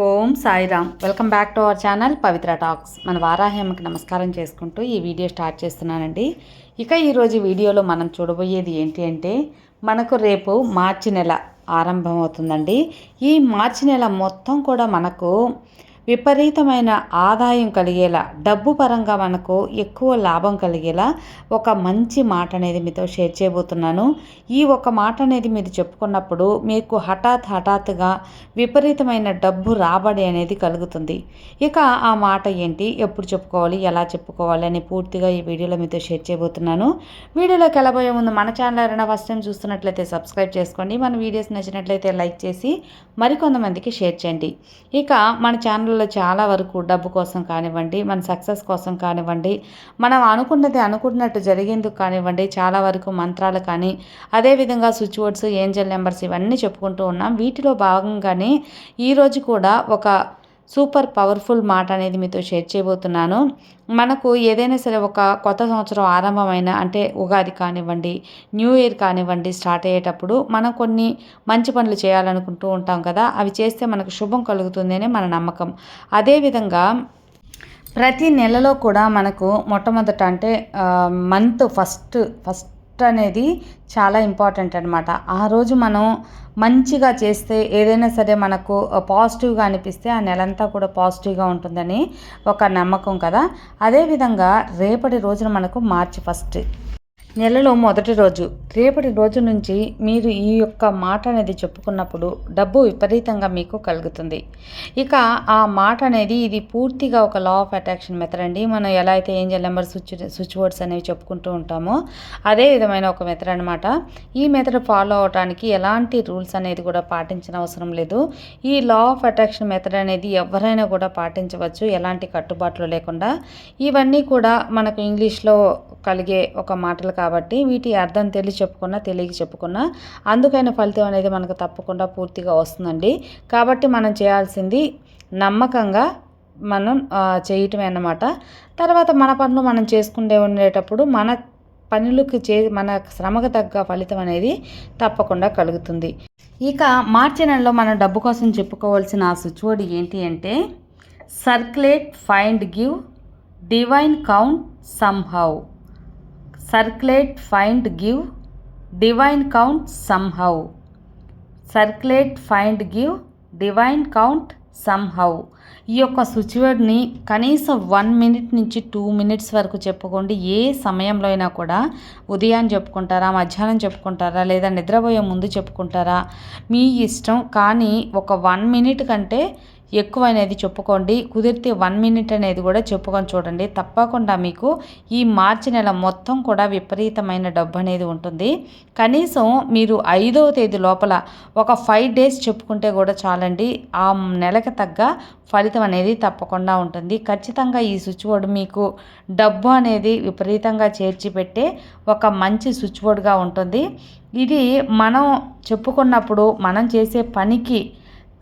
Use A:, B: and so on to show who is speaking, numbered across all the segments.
A: Om Sairam. Welcome back to our channel Pavitra talks. మన వారాహ్యమ్మకి నమస్కారం చేసుకుంటూ ఈ వీడియో స్టార్ట్ చేస్తున్నానండి. ఇక ఈరోజు వీడియోలో మనం చూడబోయేది ఏంటి అంటే మనకు రేపు మార్చి నెల ఆరంభం అవుతుందండి ఈ మార్చి నెల మొత్తం కూడా మనకు విపరీతమైన ఆదాయం కలిగేలా డబ్బు పరంగా మనకు ఎక్కువ లాభం కలిగేలా ఒక మంచి మాట అనేది మీతో షేర్ చేయబోతున్నాను. ఈ ఒక మాట అనేది మీరు చెప్పుకున్నప్పుడు మీకు హఠాత్ హఠాత్తుగా విపరీతమైన డబ్బు రాబడి అనేది కలుగుతుంది. ఇక ఆ మాట ఏంటి? ఎప్పుడు చెప్పుకోవాలి? ఎలా చెప్పుకోవాలి? అని పూర్తిగా ఈ వీడియోలో మీతో షేర్ చేయబోతున్నాను. వీడియోలోకి వెళ్ళబోయే ముందు మన ఛానల్ ఎవరైనా ఫస్ట్ టైం చూస్తున్నట్లయితే సబ్స్క్రైబ్ చేసుకోండి. మన వీడియోస్ నచ్చినట్లయితే లైక్ చేసి మరికొంతమందికి షేర్ చేయండి. ఇక మన ఛానల్ ఛానల్లో చాలా వరకు డబ్బు కోసం కానివ్వండి మన సక్సెస్ కోసం కానివ్వండి మనం అనుకున్నది అనుకున్నట్టు జరిగేందుకు కానివ్వండి చాలా వరకు మంత్రాలు కానీ అదేవిధంగా స్విచ్ బోర్డ్స్ ఏంజల్ నెంబర్స్ ఇవన్నీ చెప్పుకుంటూ ఉన్నాం. వీటిలో భాగంగానే ఈరోజు కూడా ఒక సూపర్ పవర్ఫుల్ మాట అనేది మీతో షేర్ చేయబోతున్నాను. మనకు ఏదైనా సరే ఒక కొత్త సంవత్సరం ఆరంభమైన అంటే ఉగాది కానివ్వండి న్యూ ఇయర్ కానివ్వండి స్టార్ట్ అయ్యేటప్పుడు మనం కొన్ని మంచి పనులు చేయాలనుకుంటూ ఉంటాం కదా అవి చేస్తే మనకు శుభం కలుగుతుందనే మన నమ్మకం. అదేవిధంగా ప్రతి నెలలో కూడా మనకు మొట్టమొదట అంటే మంత్ ఫస్ట్ ఫస్ట్ అనేది చాలా ఇంపార్టెంట్ అనమాట ఆ రోజు మనం మంచిగా చేస్తే ఏదైనా సరే మనకు పాజిటివ్గా అనిపిస్తే ఆ నెలంతా కూడా పాజిటివ్గా ఉంటుందని ఒక నమ్మకం కదా. అదేవిధంగా రేపటి రోజున మనకు మార్చి ఫస్ట్. నెలలో మొదటి రోజు రేపటి రోజు నుంచి మీరు ఈ యొక్క మాట అనేది చెప్పుకున్నప్పుడు డబ్బు విపరీతంగా మీకు కలుగుతుంది. ఇక ఆ మాట అనేది ఇది పూర్తిగా ఒక లా ఆఫ్ అట్రాక్షన్ మెథడ్ అండి. మనం ఎలా అయితే angel number switch switch words అనేవి చెప్పుకుంటూ ఉంటామో అదే విధమైన ఒక మెథడ్ అనమాట ఈ మెథడ్ ఫాలో అవడానికి ఎలాంటి రూల్స్ అనేది కూడా పాటించిన అవసరం లేదు. ఈ లా ఆఫ్ అట్రాక్షన్ మెథడ్ అనేది ఎవరైనా కూడా పాటించవచ్చు ఎలాంటి కట్టుబాట్లు లేకుండా. ఇవన్నీ కూడా మనకు ఇంగ్లీష్లో కలిగే ఒక మాటలు కాబట్టి వీటి అర్థం తెలియ చెప్పుకున్నా తెలియక చెప్పుకున్నా అందుకైన ఫలితం అనేది మనకు తప్పకుండా పూర్తిగా వస్తుందండి. కాబట్టి మనం చేయాల్సింది నమ్మకంగా మనం చేయటమే అన్నమాట. తర్వాత మన పనులు మనం చేసుకుంటే ఉండేటప్పుడు మన పనులకు చే మన శ్రమకు తగ్గ ఫలితం అనేది తప్పకుండా కలుగుతుంది. ఇక మార్చి నెలలో మనం డబ్బు కోసం చెప్పుకోవాల్సిన సుచోడి ఏంటి అంటే circulate find give divine count somehow circulate find give divine count somehow circulate find give divine count somehow ఈ యొక్క స్విచ్వర్డ్ని కనీసం వన్ మినిట్ నుంచి టూ మినిట్స్ వరకు చెప్పుకోండి. ఏ సమయంలో అయినా కూడా ఉదయం చెప్పుకుంటారా మధ్యాహ్నం చెప్పుకుంటారా లేదా నిద్రపోయే ముందు చెప్పుకుంటారా? మీ ఇష్టం. కానీ ఒక వన్ మినిట్ కంటే ఎక్కువ అనేది చెప్పుకోండి. కుదిరితే వన్ మినిట్ అనేది కూడా చెప్పుకొని చూడండి. తప్పకుండా మీకు ఈ మార్చి నెల మొత్తం కూడా విపరీతమైన డబ్బు అనేది ఉంటుంది. కనీసం మీరు ఐదవ తేదీ లోపల ఒక ఫైవ్ డేస్ చెప్పుకుంటే కూడా చాలండి. ఆ నెలకు తగ్గ ఫలితం అనేది తప్పకుండా ఉంటుంది. ఖచ్చితంగా ఈ స్విచ్ బోర్డు మీకు డబ్బు అనేది విపరీతంగా చేర్చి పెట్టే ఒక మంచి స్విచ్ బోర్డుగా ఉంటుంది. ఇది మనం చెప్పుకున్నప్పుడు మనం చేసే పనికి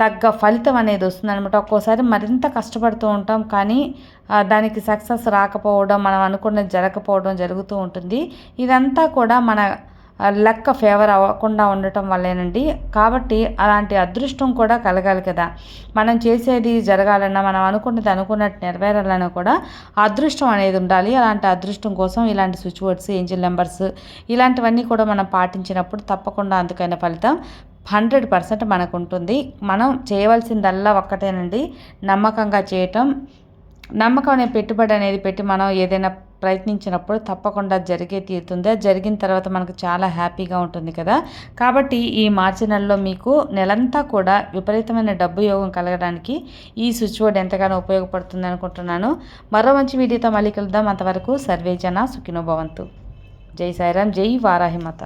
A: తగ్గ ఫలితం అనేది వస్తుంది అనమాట ఒక్కోసారి మరింత కష్టపడుతూ ఉంటాం కానీ దానికి సక్సెస్ రాకపోవడం మనం అనుకున్నది జరగకపోవడం జరుగుతూ ఉంటుంది. ఇదంతా కూడా మన లెక్క ఫేవర్ అవ్వకుండా ఉండటం వల్లేనండి. కాబట్టి అలాంటి అదృష్టం కూడా కలగాలి కదా. మనం చేసేది జరగాలన్నా మనం అనుకున్నది అనుకున్నట్టు నెరవేరాలన్నా కూడా అదృష్టం అనేది ఉండాలి. అలాంటి అదృష్టం కోసం ఇలాంటి స్విచ్ బోర్డ్స్ ఏంజిల్ నెంబర్స్ ఇలాంటివన్నీ కూడా మనం పాటించినప్పుడు తప్పకుండా అందుకైన ఫలితం హండ్రెడ్ పర్సెంట్ మనకు ఉంటుంది మనం చేయవలసిందల్లా ఒక్కటేనండి. నమ్మకంగా చేయటం. నమ్మకం అనే పెట్టుబడి అనేది పెట్టి మనం ఏదైనా ప్రయత్నించినప్పుడు తప్పకుండా జరిగే తీరుతుంది. అది జరిగిన తర్వాత మనకు చాలా హ్యాపీగా ఉంటుంది కదా. కాబట్టి ఈ మార్చి నెలలో మీకు నెలంతా కూడా విపరీతమైన డబ్బు యోగం కలగడానికి ఈ స్విచ్ బోర్డ్ ఎంతగానో ఉపయోగపడుతుంది అనుకుంటున్నాను. మరో మంచి వీడియోతో మళ్ళీ కలుద్దాం. అంతవరకు సర్వేజన సుఖినోభవంతు జై సాయిరామ్. జై వారాహిమత.